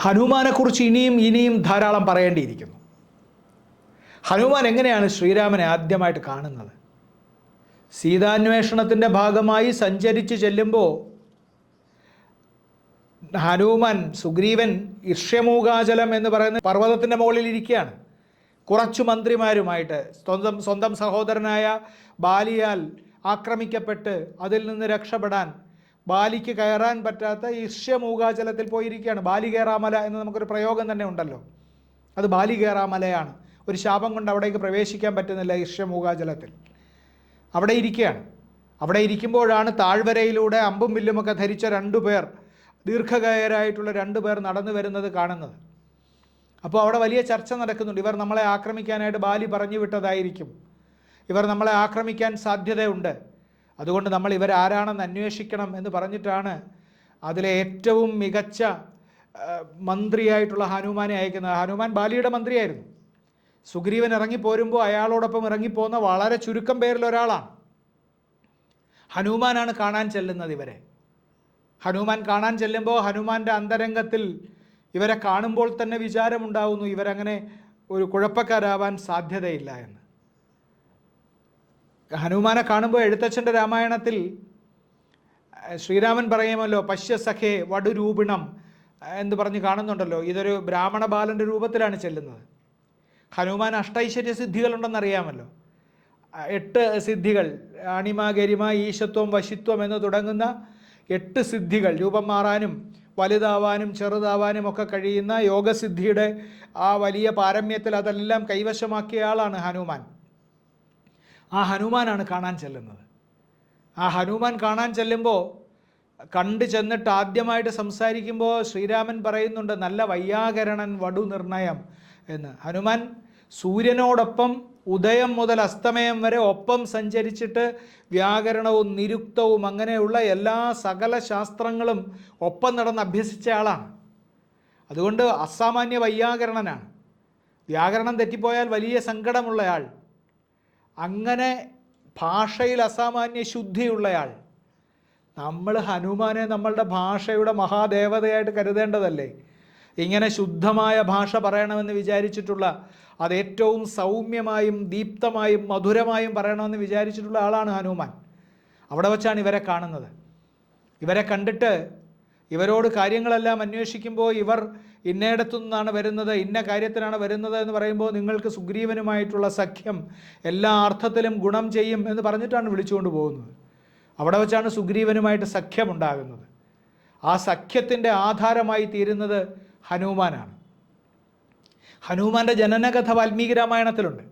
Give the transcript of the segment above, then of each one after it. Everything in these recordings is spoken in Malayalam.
ഹനുമാനെക്കുറിച്ച് ഇനിയും ഇനിയും ധാരാളം പറയേണ്ടിയിരിക്കുന്നു. ഹനുമാൻ എങ്ങനെയാണ് ശ്രീരാമനെ ആദ്യമായിട്ട് കാണുന്നത്? സീതാന്വേഷണത്തിന്റെ ഭാഗമായി സഞ്ചരിച്ച് ചെല്ലുമ്പോൾ ഹനുമാൻ സുഗ്രീവൻ ഇഷ്യമൂകാചലം എന്ന് പറയുന്ന പർവതത്തിന്റെ മുകളിൽ ഇരിക്കുകയാണ്. കുറച്ച് മന്ത്രിമാരുമായിട്ട് സ്വന്തം സ്വന്തം സഹോദരനായ ബാലിയാൽ ആക്രമിക്കപ്പെട്ട് അതിൽ നിന്ന് രക്ഷപ്പെടാൻ ബാലിക്ക് കയറാൻ പറ്റാത്ത ഇഷ്യമൂകാചലത്തിൽ പോയിരിക്കുകയാണ്. ബാലി കയറാമല എന്ന് നമുക്കൊരു പ്രയോഗം തന്നെ ഉണ്ടല്ലോ. അത് ബാലി കയറാമലയാണ്. ഒരു ശാപം കൊണ്ട് അവിടേക്ക് പ്രവേശിക്കാൻ പറ്റുന്നില്ല ഇഷ്യമൂകാചലത്തിൽ അവിടെ ഇരിക്കുകയാണ്. അവിടെ ഇരിക്കുമ്പോഴാണ് താഴ്വരയിലൂടെ അമ്പും വില്ലുമൊക്കെ ധരിച്ച രണ്ടു പേർ ദീർഘകായരായിട്ടുള്ള രണ്ടു പേർ നടന്നു വരുന്നത് കാണുന്നത്. അപ്പോൾ അവിടെ വലിയ ചർച്ച നടക്കുന്നുണ്ട്. ഇവർ നമ്മളെ ആക്രമിക്കാനായിട്ട് ബാലി പറഞ്ഞു വിട്ടതായിരിക്കും. ഇവർ നമ്മളെ ആക്രമിക്കാൻ സാധ്യതയുണ്ട്. അതുകൊണ്ട് നമ്മൾ ഇവരാരാണെന്ന് അന്വേഷിക്കണം എന്ന് പറഞ്ഞിട്ടാണ് അതിലെ ഏറ്റവും മികച്ച മന്ത്രിയായിട്ടുള്ള ഹനുമാനെ അയക്കുന്നത്. ഹനുമാൻ ബാലിയുടെ മന്ത്രിയായിരുന്നു. സുഗ്രീവൻ ഇറങ്ങിപ്പോരുമ്പോൾ അയാളോടൊപ്പം ഇറങ്ങിപ്പോകുന്ന വളരെ ചുരുക്കം പേരിൽ ഒരാളാണ്. ഹനുമാനാണ് കാണാൻ ചെല്ലുന്നത് ഇവരെ. ഹനുമാൻ കാണാൻ ചെല്ലുമ്പോൾ ഹനുമാന്റെ അന്തരംഗത്തിൽ ഇവരെ കാണുമ്പോൾ തന്നെ വിചാരമുണ്ടാവുന്നു ഇവരങ്ങനെ ഒരു കുഴപ്പക്കാരാവാൻ സാധ്യതയില്ല എന്ന്. ഹനുമാനെ കാണുമ്പോൾ എഴുത്തച്ഛന്റെ രാമായണത്തിൽ ശ്രീരാമൻ പറയുമല്ലോ പശ്യസഖേ വടുരൂപിണം എന്ന് പറഞ്ഞ് കാണുന്നുണ്ടല്ലോ. ഇതൊരു ബ്രാഹ്മണ ബാലന്റെ രൂപത്തിലാണ് ചെല്ലുന്നത്. ഹനുമാൻ അഷ്ടൈശ്വര്യ സിദ്ധികളുണ്ടെന്നറിയാമല്ലോ. എട്ട് സിദ്ധികൾ അണിമ ഗരിമ ഈശത്വം വശിത്വം എന്ന് തുടങ്ങുന്ന എട്ട് സിദ്ധികൾ രൂപം മാറാനും വലുതാവാനും ചെറുതാവാനും ഒക്കെ കഴിയുന്ന യോഗസിദ്ധിയുടെ ആ വലിയ പാരമ്യത്തിൽ അതെല്ലാം കൈവശമാക്കിയ ആളാണ് ഹനുമാൻ. ആ ഹനുമാനാണ് കാണാൻ ചെല്ലുന്നത്. ആ ഹനുമാൻ കാണാൻ ചെല്ലുമ്പോൾ കണ്ടു ചെന്നിട്ട് ആദ്യമായിട്ട് സംസാരിക്കുമ്പോൾ ശ്രീരാമൻ പറയുന്നുണ്ട് നല്ല വയ്യാകരണൻ വടു നിർണയം എന്ന്. ഹനുമാൻ സൂര്യനോടൊപ്പം ഉദയം മുതൽ അസ്തമയം വരെ ഒപ്പം സഞ്ചരിച്ചിട്ട് വ്യാകരണവും നിരുക്തവും അങ്ങനെയുള്ള എല്ലാ സകല ശാസ്ത്രങ്ങളും ഒപ്പം നടന്ന് അഭ്യസിച്ച ആളാണ്. അതുകൊണ്ട് അസാമാന്യ വയ്യാകരണനാണ്. വ്യാകരണം തെറ്റിപ്പോയാൽ വലിയ സങ്കടമുള്ളയാൾ അങ്ങനെ ഭാഷയിൽ അസാമാന്യ ശുദ്ധിയുള്ളയാൾ നമ്മൾ ഹനുമാനെ നമ്മളുടെ ഭാഷയുടെ മഹാദേവതയായിട്ട് കരുതേണ്ടതല്ലേ? ഇങ്ങനെ ശുദ്ധമായ ഭാഷ പറയണമെന്ന് വിചാരിച്ചിട്ടുള്ള അത് ഏറ്റവും സൗമ്യമായും ദീപ്തമായും മധുരമായും പറയണമെന്ന് വിചാരിച്ചിട്ടുള്ള ആളാണ് ഹനുമാൻ. അവിടെ വച്ചാണ് ഇവരെ കാണുന്നത്. ഇവരെ കണ്ടിട്ട് ഇവരോട് കാര്യങ്ങളെല്ലാം അന്വേഷിക്കുമ്പോൾ ഇവർ ഇന്നയിടത്തു നിന്നാണ് വരുന്നത് ഇന്ന കാര്യത്തിനാണ് വരുന്നത് എന്ന് പറയുമ്പോൾ നിങ്ങൾക്ക് സുഗ്രീവനുമായിട്ടുള്ള സഖ്യം എല്ലാ അർത്ഥത്തിലും ഗുണം ചെയ്യും എന്ന് പറഞ്ഞിട്ടാണ് വിളിച്ചുകൊണ്ട് പോകുന്നത്. അവിടെ വെച്ചാണ് സുഗ്രീവനുമായിട്ട് സഖ്യമുണ്ടാകുന്നത്. ആ സഖ്യത്തിന്റെ ആധാരമായി തീരുന്നത് ഹനുമാനാണ്. ഹനുമാന്റെ ജനനകഥ വാൽമീകി രാമായണത്തിലുണ്ട്.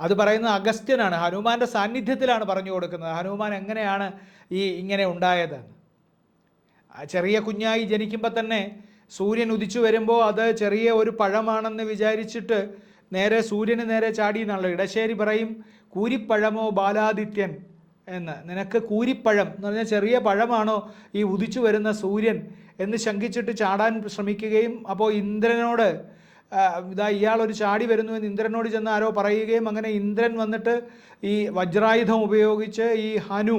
അത് പറയുന്നത് അഗസ്ത്യനാണ്. ഹനുമാന്റെ സാന്നിധ്യത്തിലാണ് പറഞ്ഞു കൊടുക്കുന്നത്. ഹനുമാൻ എങ്ങനെയാണ് ഈ ഇങ്ങനെ ഉണ്ടായതെന്ന്. ആ ചെറിയ കുഞ്ഞായി ജനിക്കുമ്പോൾ തന്നെ സൂര്യൻ ഉദിച്ചു വരുമ്പോൾ അത് ചെറിയ ഒരു പഴമാണെന്ന് വിചാരിച്ചിട്ട് നേരെ സൂര്യന് നേരെ ചാടി എന്നുള്ള ഇടശ്ശേരി പറയും കൂരിപ്പഴമോ ബാലാദിത്യൻ? എന്ന്. നിനക്ക് കൂരിപ്പഴം എന്ന് പറഞ്ഞാൽ ചെറിയ പഴമാണോ ഈ ഉദിച്ചു വരുന്ന സൂര്യൻ എന്ന് ശങ്കിച്ചിട്ട് ചാടാൻ ശ്രമിക്കുകയും അപ്പോൾ ഇന്ദ്രനോട് ഇതാ ഇയാൾ ഒരു ചാടി വരുന്നു എന്ന് ഇന്ദ്രനോട് ചെന്ന് ആരോ പറയുകയും അങ്ങനെ ഇന്ദ്രൻ വന്നിട്ട് ഈ വജ്രായുധം ഉപയോഗിച്ച് ഈ ഹനു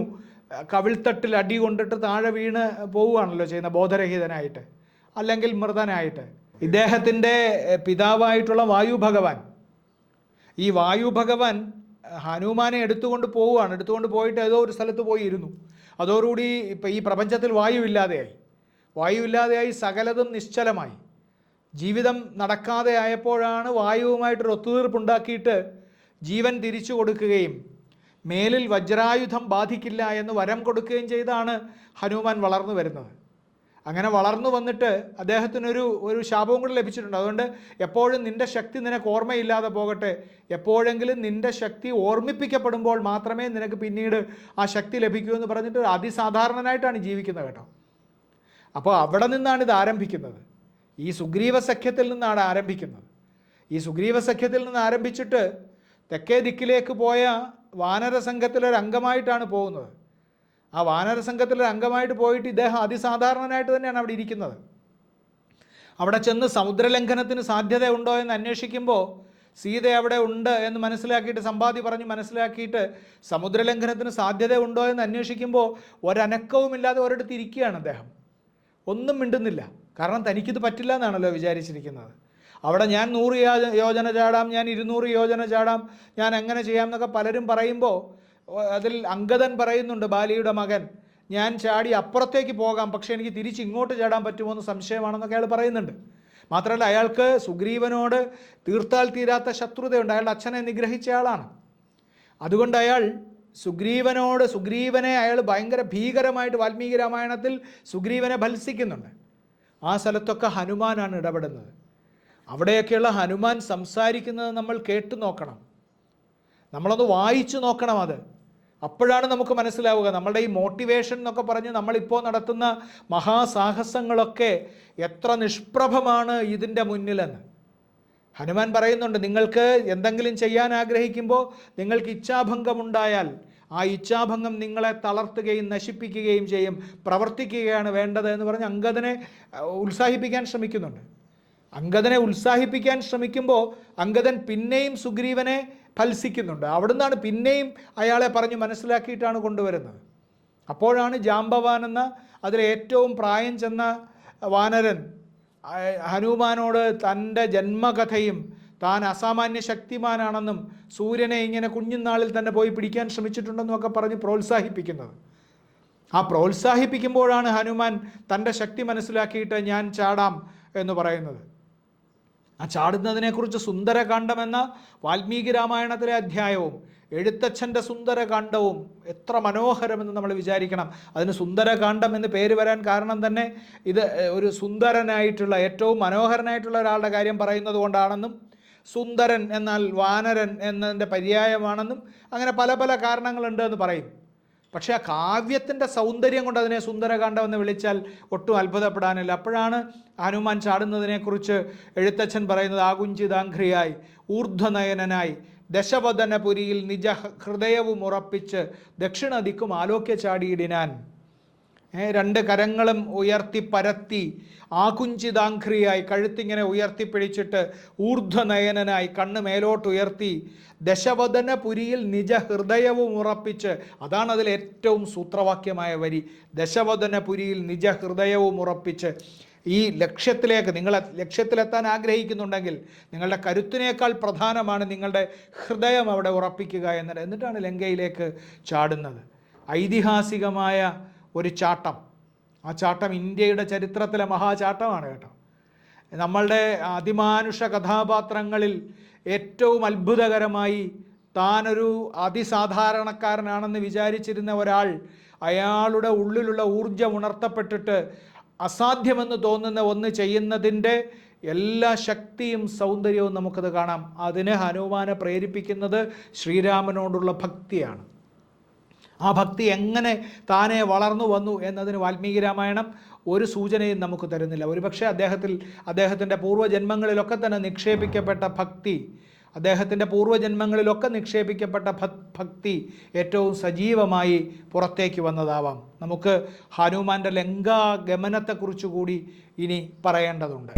കവിൾത്തട്ടിൽ അടി കൊണ്ടിട്ട് താഴെ വീണ് പോവുകയാണല്ലോ ചെയ്യുന്ന ബോധരഹിതനായിട്ട് അല്ലെങ്കിൽ മൃതനായിട്ട്. ഇദ്ദേഹത്തിന്റെ പിതാവായിട്ടുള്ള വായു ഭഗവാൻ. ഈ വായു ഭഗവാൻ ഹനുമാനെ എടുത്തുകൊണ്ട് പോവുകയാണ്. എടുത്തുകൊണ്ട് പോയിട്ട് ഏതോ ഒരു സ്ഥലത്ത് പോയി ഇരുന്നു അതോടുകൂടി ഇപ്പം ഈ പ്രപഞ്ചത്തിൽ വായു ഇല്ലാതെയായി. വായു ഇല്ലാതെയായി സകലതും നിശ്ചലമായി. ജീവിതം നടക്കാതെ ആയപ്പോഴാണ് വായുവുമായിട്ടൊരു ഒത്തുതീർപ്പുണ്ടാക്കിയിട്ട് ജീവൻ തിരിച്ചു കൊടുക്കുകയും മേലിൽ വജ്രായുധം ബാധിക്കില്ല എന്ന് വരം കൊടുക്കുകയും ചെയ്താണ് ഹനുമാൻ വളർന്നു വരുന്നത്. അങ്ങനെ വളർന്നു വന്നിട്ട് അദ്ദേഹത്തിനൊരു ഒരു ശാപവും കൂടി ലഭിച്ചിട്ടുണ്ട്. അതുകൊണ്ട് എപ്പോഴും നിന്റെ ശക്തി നിനക്ക് ഓർമ്മയില്ലാതെ പോകട്ടെ. എപ്പോഴെങ്കിലും നിന്റെ ശക്തി ഓർമ്മിപ്പിക്കപ്പെടുമ്പോൾ മാത്രമേ നിനക്ക് പിന്നീട് ആ ശക്തി ലഭിക്കൂ എന്ന് പറഞ്ഞിട്ട് അതിസാധാരണനായിട്ടാണ് ജീവിക്കുന്നത് കേട്ടോ. അപ്പോൾ അവിടെ നിന്നാണ് ഇത് ആരംഭിക്കുന്നത്. ഈ സുഗ്രീവ സഖ്യത്തിൽ നിന്നാണ് ആരംഭിക്കുന്നത്. ഈ സുഗ്രീവ സഖ്യത്തിൽ നിന്ന് ആരംഭിച്ചിട്ട് തെക്കേ ദിക്കിലേക്ക് പോയ വാനര സംഘത്തിലൊരു അംഗമായിട്ടാണ് പോകുന്നത്. ആ വാനര സംഘത്തിലൊരു അംഗമായിട്ട് പോയിട്ട് ഇദ്ദേഹം അതിസാധാരണനായിട്ട് തന്നെയാണ് അവിടെ ഇരിക്കുന്നത്. അവിടെ ചെന്ന് സമുദ്രലംഘനത്തിന് സാധ്യത ഉണ്ടോ എന്ന് അന്വേഷിക്കുമ്പോൾ സീത അവിടെ ഉണ്ട് എന്ന് മനസ്സിലാക്കിയിട്ട് സമ്പാദി പറഞ്ഞ് മനസ്സിലാക്കിയിട്ട് സമുദ്രലംഘനത്തിന് സാധ്യത ഉണ്ടോ എന്ന് അന്വേഷിക്കുമ്പോൾ ഒരനക്കവുമില്ലാതെ ഒരിടത്ത് ഇരിക്കുകയാണ് അദ്ദേഹം. ഒന്നും മിണ്ടുന്നില്ല. കാരണം തനിക്കിത് പറ്റില്ല എന്നാണല്ലോ വിചാരിച്ചിരിക്കുന്നത്. അവിടെ ഞാൻ നൂറ് യോജന ചാടാം ഞാൻ ഇരുന്നൂറ് യോജന ചാടാം ഞാൻ എങ്ങനെ ചെയ്യാം എന്നൊക്കെ പലരും പറയുമ്പോൾ അതിൽ അങ്കദൻ പറയുന്നുണ്ട് ബാലിയുടെ മകൻ ഞാൻ ചാടി അപ്പുറത്തേക്ക് പോകാം പക്ഷേ എനിക്ക് തിരിച്ച് ഇങ്ങോട്ട് ചാടാൻ പറ്റുമോ എന്ന് സംശയമാണെന്നൊക്കെ അയാൾ പറയുന്നുണ്ട്. മാത്രമല്ല അയാൾക്ക് സുഗ്രീവനോട് തീർത്താൽ തീരാത്ത ശത്രുതയുണ്ട് അയാളുടെ അച്ഛനെ നിഗ്രഹിച്ച ആളാണ്. അതുകൊണ്ട് അയാൾ സുഗ്രീവനോട് സുഗ്രീവനെ അയാൾ ഭയങ്കര ഭീകരമായിട്ട് വാൽമീകി രാമായണത്തിൽ സുഗ്രീവനെ ഭത്സിക്കുന്നുണ്ട്. ആ സ്ഥലത്തൊക്കെ ഹനുമാനാണ് ഇടപെടുന്നത്. അവിടെയൊക്കെയുള്ള ഹനുമാൻ സംസാരിക്കുന്നത് നമ്മൾ കേട്ടു നോക്കണം. നമ്മളൊന്ന് വായിച്ചു നോക്കണം അത്. അപ്പോഴാണ് നമുക്ക് മനസ്സിലാവുക. നമ്മളുടെ ഈ മോട്ടിവേഷൻ എന്നൊക്കെ പറഞ്ഞ് നമ്മളിപ്പോൾ നടത്തുന്ന മഹാസാഹസങ്ങളൊക്കെ എത്ര നിഷ്പ്രഭമാണ് ഇതിന്റെ മുന്നിലെന്ന്. ഹനുമാൻ പറയുന്നുണ്ട് നിങ്ങൾക്ക് എന്തെങ്കിലും ചെയ്യാൻ ആഗ്രഹിക്കുമ്പോൾ നിങ്ങൾക്ക് ഇച്ഛാഭംഗമുണ്ടായാൽ ആ ഇച്ഛാഭംഗം നിങ്ങളെ തളർത്തുകയും നശിപ്പിക്കുകയും ചെയ്യും. പ്രവർത്തിക്കുകയാണ് വേണ്ടത് എന്ന് പറഞ്ഞ് അങ്കദനെ ഉത്സാഹിപ്പിക്കാൻ ശ്രമിക്കുന്നുണ്ട്. അങ്കദനെ ഉത്സാഹിപ്പിക്കാൻ ശ്രമിക്കുമ്പോൾ അങ്കദൻ പിന്നെയും സുഗ്രീവനെ ഫത്സിക്കുന്നുണ്ട്. അവിടുന്നാണ് പിന്നെയും അയാളെ പറഞ്ഞ് മനസ്സിലാക്കിയിട്ടാണ് കൊണ്ടുവരുന്നത്. അപ്പോഴാണ് ജാംബവാൻ എന്ന അതിലെ ഏറ്റവും പ്രായം ചെന്ന വാനരൻ ഹനുമാനോട് തന്റെ ജന്മകഥയും താൻ അസാമാന്യ ശക്തിമാനാണെന്നും സൂര്യനെ ഇങ്ങനെ കുഞ്ഞുനാളിൽ തന്നെ പോയി പിടിക്കാൻ ശ്രമിച്ചിട്ടുണ്ടെന്നും ഒക്കെ പറഞ്ഞ് പ്രോത്സാഹിപ്പിക്കുന്നത്. ആ പ്രോത്സാഹിപ്പിക്കുമ്പോഴാണ് ഹനുമാൻ തന്റെ ശക്തി മനസ്സിലാക്കിയിട്ട് ഞാൻ ചാടാം എന്ന് പറയുന്നത്. ആ ചാടുന്നതിനെക്കുറിച്ച് സുന്ദരകാന്ഡം എന്ന വാൽമീകി രാമായണത്തിലെ അധ്യായവും എഴുത്തച്ഛന്റെ സുന്ദരകാന്ഡവും എത്ര മനോഹരമെന്ന് നമ്മൾ വിചാരിക്കണം. അതിന് സുന്ദരകാന്ഡം എന്ന് പേര് വരാൻ കാരണം തന്നെ ഇത് ഒരു സുന്ദരനായിട്ടുള്ള ഏറ്റവും മനോഹരനായിട്ടുള്ള ഒരാളുടെ കാര്യം പറയുന്നത് കൊണ്ടാണെന്നും സുന്ദരൻ എന്നാൽ വാനരൻ എന്നതിന്റെ പര്യായമാണെന്നും അങ്ങനെ പല പല കാരണങ്ങളുണ്ട് എന്ന് പറയും. പക്ഷേ ആ കാവ്യത്തിന്റെ സൗന്ദര്യം കൊണ്ട് അതിനെ സുന്ദരകാന്ഡം എന്ന് വിളിച്ചാൽ ഒട്ടും അത്ഭുതപ്പെടാനില്ല. അപ്പോഴാണ് ഹനുമാൻ ചാടുന്നതിനെക്കുറിച്ച് എഴുത്തച്ഛൻ പറയുന്നത് ആകുഞ്ചിതാംഘ്രിയായി ഊർധ്വനയനായി ദശവദനപുരിയിൽ നിജ ഹൃദയവും ഉറപ്പിച്ച് ദക്ഷിണ ദിക്കും ആലോക്യ ചാടിയിടിനാൻ രണ്ട് കരങ്ങളും ഉയർത്തി പരത്തി ആകുഞ്ചിതാംഘ്രിയായി കഴുത്തിങ്ങനെ ഉയർത്തിപ്പിടിച്ചിട്ട് ഊർധ്വനയനായി കണ്ണ് മേലോട്ടുയർത്തി ദശവദന പുരിയിൽ നിജ ഹൃദയവും ഉറപ്പിച്ച് അതാണ് അതിൽ ഏറ്റവും സൂത്രവാക്യമായ വരി ദശവദന പുരിയിൽ നിജ ഹൃദയവും ഉറപ്പിച്ച് ഈ ലക്ഷ്യത്തിലേക്ക് നിങ്ങൾ ലക്ഷ്യത്തിലെത്താൻ ആഗ്രഹിക്കുന്നുണ്ടെങ്കിൽ നിങ്ങളുടെ കരുത്തിനേക്കാൾ പ്രധാനമാണ് നിങ്ങളുടെ ഹൃദയം അവിടെ ഉറപ്പിക്കുക എന്നത്. എന്നിട്ടാണ് ലങ്കയിലേക്ക് ചാടുന്നത്. ഐതിഹാസികമായ ഒരു ചാട്ടം. ആ ചാട്ടം ഇന്ത്യയുടെ ചരിത്രത്തിലെ മഹാചാട്ടമാണ് കേട്ടോ. നമ്മളുടെ അതിമാനുഷ കഥാപാത്രങ്ങളിൽ ഏറ്റവും അത്ഭുതകരമായി താനൊരു അതിസാധാരണക്കാരനാണെന്ന് വിചാരിച്ചിരുന്ന ഒരാൾ അയാളുടെ ഉള്ളിലുള്ള ഊർജം ഉണർത്തപ്പെട്ടിട്ട് അസാധ്യമെന്ന് തോന്നുന്ന ഒന്ന് ചെയ്യുന്നതിന്റെ എല്ലാ ശക്തിയും സൗന്ദര്യവും നമുക്കത് കാണാം. അതിന് ഹനുമാനെ പ്രേരിപ്പിക്കുന്നത് ശ്രീരാമനോടുള്ള ഭക്തിയാണ്. ആ ഭക്തി എങ്ങനെ താനെ വളർന്നു വന്നു എന്നതിന് വാൽമീകി രാമായണം ഒരു സൂചനയും നമുക്ക് തരുന്നില്ല. ഒരുപക്ഷെ അദ്ദേഹത്തിൽ അദ്ദേഹത്തിന്റെ പൂർവജന്മങ്ങളിലൊക്കെ തന്നെ നിക്ഷേപിക്കപ്പെട്ട ഭക്തി അദ്ദേഹത്തിന്റെ പൂർവജന്മങ്ങളിലൊക്കെ നിക്ഷേപിക്കപ്പെട്ട ഭക്തി ഏറ്റവും സജീവമായി പുറത്തേക്ക് വന്നതാവാം. നമുക്ക് ഹനുമാന്റെ ലങ്കാഗമനത്തെക്കുറിച്ചുകൂടി ഇനി പറയേണ്ടതുണ്ട്.